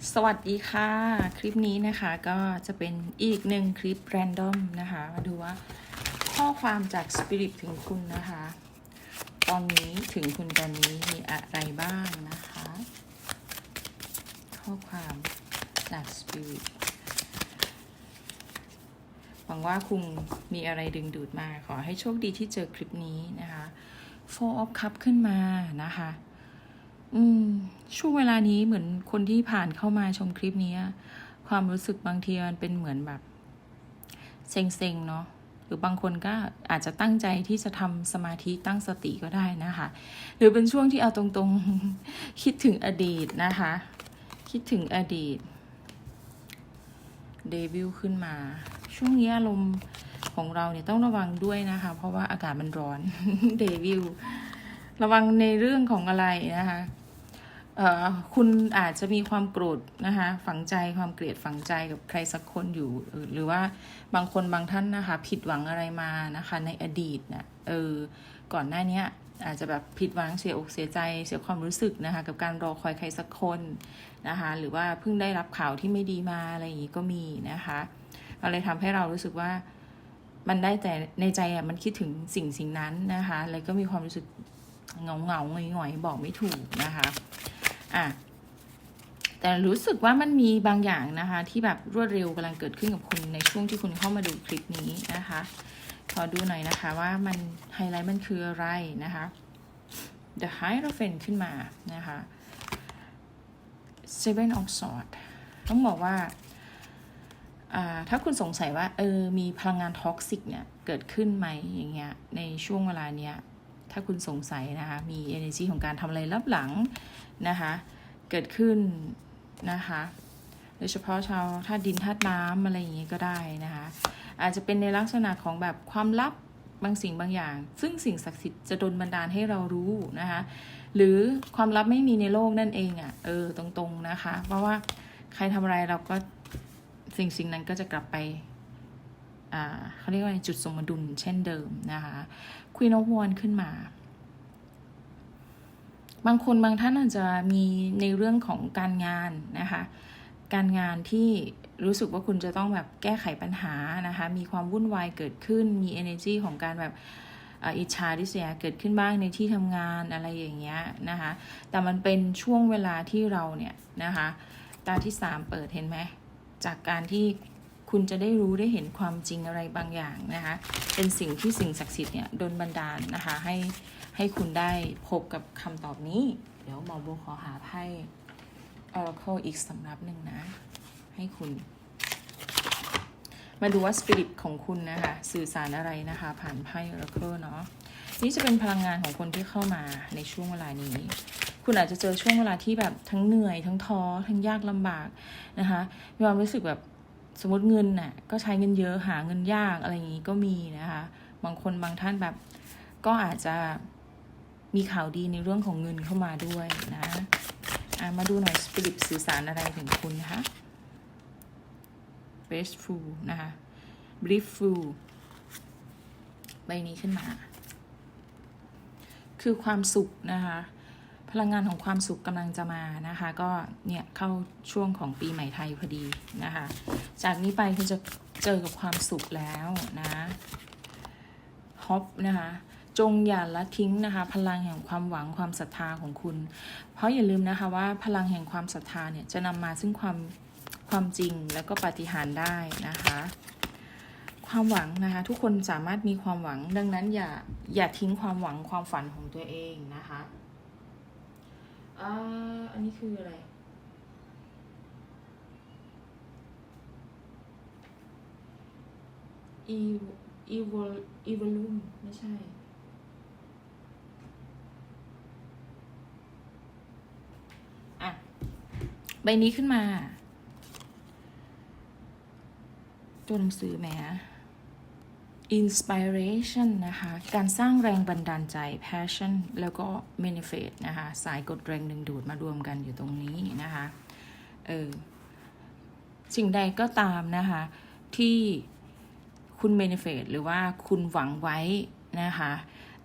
สวัสดีค่ะ คลิปนี้นะคะก็จะเป็นอีกหนึ่งคลิปแรนดอมนะคะ มาดูว่าข้อความจากสปิริตถึงคุณนะคะ ตอนนี้ถึงคุณตอนนี้มีอะไรบ้างนะคะ ข้อความจากสปิริตหวังว่าคุณมีอะไรดึงดูดมาขอให้โชคดีที่เจอคลิปนี้นะคะ Four of Cup ขึ้นมานะคะ อืม ช่วงเวลานี้เหมือนคนที่ผ่านเข้ามาชมคลิปนี้ ความรู้สึกบางทีมันเป็นเหมือนแบบเซ็งๆเนาะหรือบางคนก็อาจจะตั้งใจที่จะทำสมาธิตั้งสติก็ได้นะคะ หรือเป็นช่วงที่เอาตรงๆคิดถึงอดีตนะคะ คิดถึงอดีตเดวิลขึ้นมา ช่วงนี้อารมณ์ของเราเนี่ยต้องระวังด้วยนะคะ เพราะว่าอากาศมันร้อนเดวิลระวังในเรื่องของอะไรนะคะ คุณอาจจะมีความโกรธนะคะฝังใจความเกลียดฝังใจกับใครสักคนอยู่ หรือว่าบางคนบางท่านนะคะ ผิดหวังอะไรมานะคะ ในอดีตนะเออก่อนหน้านี้อาจจะแบบผิดหวังเสียอกเสียใจเสียความรู้สึกนะคะ กับการรอคอยใครสักคนนะคะ หรือว่าเพิ่งได้รับข่าวที่ไม่ดีมาอะไรอย่างนี้ก็มีนะคะก็เลยทำให้เรารู้สึกว่ามันได้แต่ในใจอะมันคิดถึงสิ่งสิ่งนั้นนะคะแล้วก็มีความรู้สึกเงาเงาๆหงอยบอกไม่ถูกนะคะ อะแต่รู้สึกว่ามันมีบางอย่างนะคะ ที่แบบรวดเร็วกำลังเกิดขึ้นกับคุณในช่วงที่คุณเข้ามาดูคลิปนี้นะคะ ขอดูหน่อยนะคะว่ามันไฮไลท์มันคืออะไรนะคะ The Hierophant ขึ้นมานะคะ Seven of Swords ต้องบอกว่าอ่าถ้าคุณสงสัยว่าเออมีพลังงานท็อกซิกเนี่ย เกิดขึ้นไหมอย่างเงี้ยในช่วงเวลาเนี้ย ถ้าคุณสงสัยนะคะ มี energy ของการทำอะไรลับหลังนะคะ เกิดขึ้นนะคะโดยเฉพาะชาวธาตุดินธาตุน้ำอะไรอย่างเงี้ยก็ได้นะคะ อาจจะเป็นในลักษณะของแบบความลับบางสิ่งบางอย่าง ซึ่งสิ่งศักดิ์สิทธิ์จะดลบันดาลให้เรารู้นะคะ หรือความลับไม่มีในโลกนั่นเองอะ่ะเออตรงๆนะคะ เพราะว่าใครทำอะไรเราก็สิ่งสิ่งนั้นก็จะกลับไปอ่าเขาเรียกว่าจุดสมดุลเช่นเดิมนะคะ วีนอฟวอนขึ้นมา บางคนบางท่านอาจจะมีในเรื่องของการงานนะคะ การงานที่รู้สึกว่าคุณจะต้องแบบแก้ไขปัญหานะคะ มีความวุ่นวายเกิดขึ้น มี energy ของการแบบอิจฉาริษยาเกิดขึ้นบ้างในที่ทำงานอะไรอย่างเงี้ยนะคะ แต่มันเป็นช่วงเวลาที่เราเนี่ยนะคะ ตาที่สามเปิดเห็นไหม จากการที่ คุณจะได้รู้ได้เห็นความจริงอะไรบางอย่างนะคะ เป็นสิ่งที่สิ่งศักดิ์สิทธิ์เนี่ยโดนบันดาลนะคะให้ให้คุณได้พบกับคำตอบนี้ เดี๋ยวหมอโบขอหาไพ่ Oracle อีกสำรับหนึ่งนะ ให้คุณ มาดูว่าสปิริตของคุณนะคะ สื่อสารอะไรนะคะ ผ่านไพ่ Oracle เนาะนี่จะเป็นพลังงานของคนที่เข้ามาในช่วงเวลานี้ คุณอาจจะเจอช่วงเวลาที่แบบทั้งเหนื่อย ทั้งท้อ ทั้งยากลำบากนะคะมีความรู้สึกแบบ สมมติเงินน่ะก็ใช้เงินเยอะหาเงินยากอะไรอย่างนี้ก็มีนะคะ บางคนบางท่านแบบก็อาจจะมีข่าวดีในเรื่องของเงินเข้ามาด้วยนะะมาดูหน่อยสปิริตสื่อสารอะไรถึงคุณนะคะ Graceful นะคะ Brieful ใบนี้ขึ้นมา คือความสุขนะคะ พลังงานของความสุขกำลังจะมานะคะ ก็เนี่ยเข้าช่วงของปีใหม่ไทยพอดีนะคะ จากนี้ไปคุณจะเจอกับความสุขแล้วนะฮอปนะคะจงอย่าละทิ้งนะคะพลังแห่งความหวังความศรัทธาของคุณ เพราะอย่าลืมนะคะว่าพลังแห่งความศรัทธาเนี่ยจะนำมาซึ่งความความจริงแล้วก็ปฏิหารได้นะคะ ความหวังนะคะทุกคนสามารถมีความหวังดังนั้นอย่าอย่าทิ้งความหวังความฝันของตัวเองนะคะ อ่า อันนี้คืออะไร อีอีวอลอีวอลูมไม่ใช่ อะ ใบนี้ขึ้นมา ตัวหนังสือแหม inspiration นะคะ การสร้างแรงบันดาลใจ passion แล้วก็ manifest นะคะ สายกดแรงดึงดูดมารวมกันอยู่ตรงนี้นะคะ เออ สิ่งใดก็ตามนะคะ ที่คุณ manifest หรือว่าคุณหวังไว้นะคะ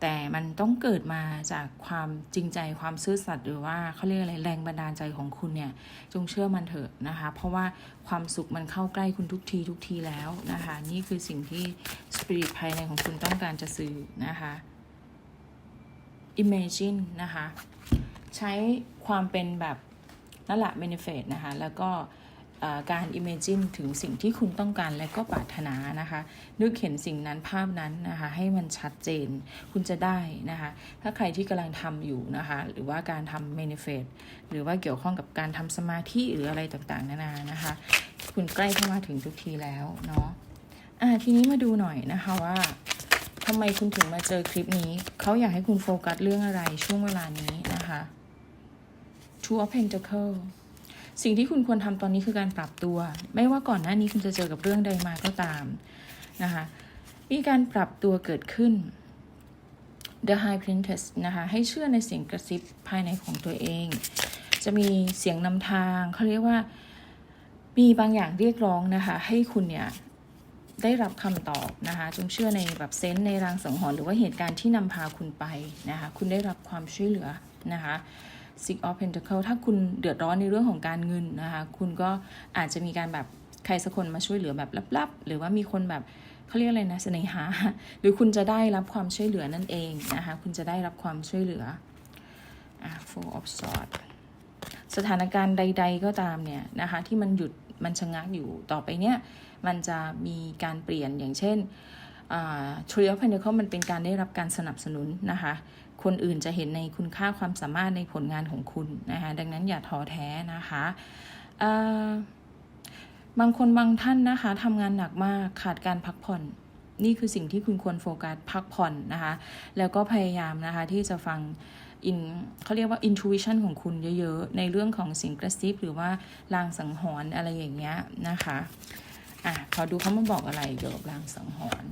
แต่มันต้องเกิดมาจากความจริงใจความซื่อสัตย์หรือว่าเขาเรียกอะไรแรงบันดาลใจของคุณเนี่ย จงเชื่อมันเถอะนะคะ เพราะว่าความสุขมันเข้าใกล้คุณทุกทีทุกทีแล้วนะคะ นี่คือสิ่งที่สปิริตภายในของคุณต้องการจะสื่อนะคะ imagine นะคะ ใช้ความเป็นแบบนั่นแหละ benefit นะคะ แล้วก็ การ imagine ถึงสิ่งที่คุณต้องการและก็ปรารถนานะคะ นึกเห็นสิ่งนั้นภาพนั้นนะคะ ให้มันชัดเจนคุณจะได้นะคะ ถ้าใครที่กำลังทำอยู่นะคะ หรือว่าการทำ manifest หรือว่าเกี่ยวข้องกับการทำสมาธิหรืออะไรต่างๆ นานานะคะ คุณใกล้เข้ามาถึงทุกทีแล้วเนาะอะทีนี้มาดูหน่อยนะคะว่าทำไมคุณถึงมาเจอคลิปนี้ เขาอยากให้คุณโฟกัสเรื่องอะไรช่วงเวลานี้นะคะ Two of Pentacle สิ่งที่คุณควรทำตอนนี้คือการปรับตัว ไม่ว่าก่อนหน้านี้คุณจะเจอกับเรื่องใดมาก็ตามนะคะมีการปรับตัวเกิดขึ้น The High Priestess นะคะให้เชื่อในเสียงกระซิบภายในของตัวเอง จะมีเสียงนำทางเขาเรียกว่ามีบางอย่างเรียกร้องนะคะ ให้คุณเนี่ยได้รับคำตอบนะคะ จงเชื่อในแบบเซนส์ในรางสังหรณ์หรือว่าเหตุการณ์ที่นำพาคุณไปนะคะ คุณได้รับความช่วยเหลือนะคะ Six of Pentacle ถ้าคุณเดือดร้อนในเรื่องของการเงินนะคะ คุณก็อาจจะมีการแบบใครสักคนมาช่วยเหลือแบบลับๆ หรือว่ามีคนแบบเขาเรียกอะไรนะเสน่หา หรือคุณจะได้รับความช่วยเหลือนั่นเองนะคะ คุณจะได้รับความช่วยเหลืออะ Four of Swords สถานการณ์ใด ๆ ก็ตามเนี่ยนะคะ ที่มันหยุดมันชะงักอยู่ต่อไปเนี่ย มันจะมีการเปลี่ยนอย่างเช่นทริอัลเพนเดคมันเป็นการได้รับการสนับสนุนนะคะ คนอื่นจะเห็นในคุณค่าความสามารถในผลงานของคุณนะคะดังนั้นอย่าท้อแท้นะคะบางคนบางท่านนะคะทำงานหนักมากขาดการพักผ่อน นี่คือสิ่งที่คุณควรโฟกัสพักผ่อนนะคะ แล้วก็พยายามนะคะที่จะฟังอินเขาเรียกว่า intuition ของคุณเยอะๆ ในเรื่องของสียงกระซิบหรือว่าลางสังหรณ์อะไรอย่างเงี้ยนะคะอะขอดูเขามาบอกอะไรเกี่ยวกับลางสังหรณ์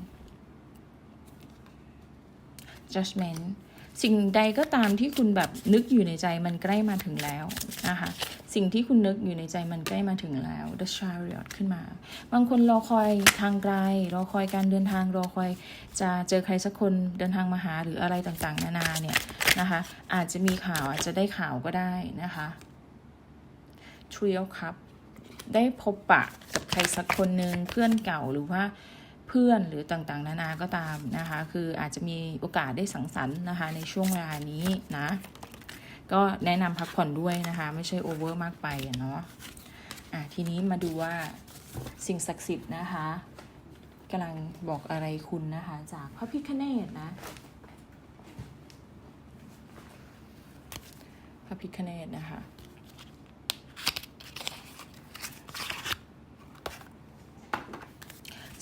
judgment สิ่งใดก็ตามที่คุณแบบนึกอยู่ในใจมันใกล้มาถึงแล้วนะคะสิ่งที่คุณนึกอยู่ในใจมันใกล้มาถึงแล้ว the chariot ขึ้นมา บางคนรอคอยทางไกล รอคอยการเดินทางรอคอยจะเจอใครสักคนเดินทางมาหาหรืออะไรต่างๆ นานาเนี่ยนะคะอาจจะมีข่าวอาจจะได้ข่าวก็ได้นะคะ trio cup ได้พบปะกับใครสักคนหนึ่งเพื่อนเก่าหรือว่า เพื่อนหรือต่างๆ นานาก็ตามนะคะ คืออาจจะมีโอกาสได้สังสรรค์นะคะ ในช่วงเวลานี้นะ ก็แนะนำพักผ่อนด้วยนะคะ ไม่ใช่โอเวอร์มากไปเนาะอะทีนี้มาดูว่าสิ่งศักดิ์สิทธิ์นะคะกำลังบอกอะไรคุณนะคะ จากพระพิคเนตนะพระพิคเนตนะคะ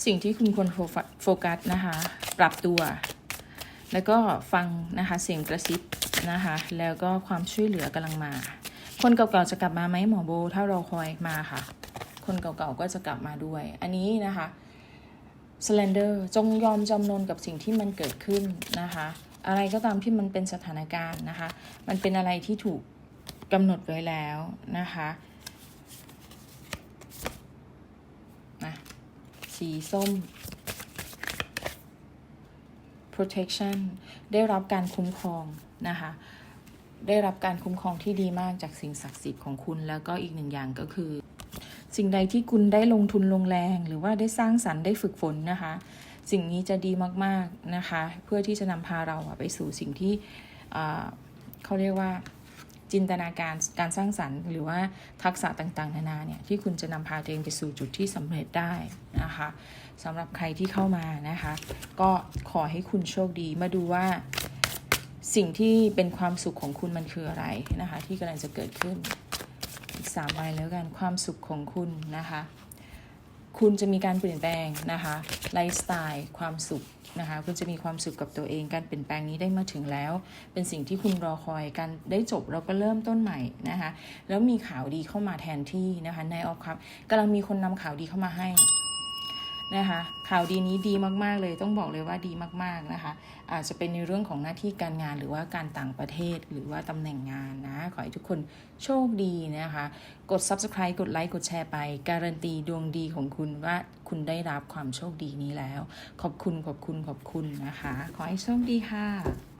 สิ่งที่คุณควรโฟกัสนะคะ ปรับตัว แล้วก็ฟังนะคะเสียงกระซิบนะคะ แล้วก็ความช่วยเหลือกำลังมา คนเก่าๆจะกลับมาไหมหมอโบ ถ้าเราคอยมาค่ะ คนเก่าๆก็จะกลับมาด้วย อันนี้นะคะ slender จงยอมจำนนกับสิ่งที่มันเกิดขึ้นนะคะ อะไรก็ตามที่มันเป็นสถานการณ์นะคะ มันเป็นอะไรที่ถูกกำหนดไว้แล้วนะคะ สีส้ม protection ได้รับการคุ้มครองนะคะได้รับการคุ้มครองที่ดีมากจากสิ่งศักดิ์สิทธิ์ของคุณ แล้วก็อีกหนึ่งอย่างก็คือ สิ่งใดที่คุณได้ลงทุนลงแรง หรือว่าได้สร้างสรรค์ได้ฝึกฝนนะคะ สิ่งนี้จะดีมากๆนะคะ เพื่อที่จะนำพาเราไปสู่สิ่งที่เขาเรียกว่า จินตนาการการสร้างสรรค์ หรือว่าทักษะต่างๆ นานาเนี่ยที่คุณจะนำพาตัวเองไปสู่จุดที่สำเร็จได้นะคะสำหรับใครที่เข้ามานะคะ ก็ขอให้คุณโชคดีมาดูว่าสิ่งที่เป็นความสุขของคุณมันคืออะไรนะคะที่กำลังจะเกิดขึ้นอีกสามใบแล้วกันความสุขของคุณนะคะ คุณจะมีการเปลี่ยนแปลงนะคะไลฟ์สไตล์ความสุข นะคะคุณจะมีความสุขกับตัวเองการเปลี่ยนแปลงนี้ได้มาถึงแล้ว เป็นสิ่งที่คุณรอคอยการได้จบเราก็เริ่มต้นใหม่นะคะแล้วมีข่าวดีเข้ามาแทนที่นะคะนายออฟครับกำลังมีคนนำข่าวดีเข้ามาให้ นะคะข่าวดีนี้ดีมากๆเลยต้องบอกเลยว่าดีมากๆนะคะ อาจจะเป็นในเรื่องของหน้าที่การงานหรือว่าการต่างประเทศหรือว่าตำแหน่งงานนะ ขอให้ทุกคนโชคดีนะคะ กด subscribe กดไลค์กดแชร์ไป การันตีดวงดีของคุณว่าคุณได้รับความโชคดีนี้แล้ว ขอบคุณขอบคุณขอบคุณนะคะ ขอให้โชคดีค่ะ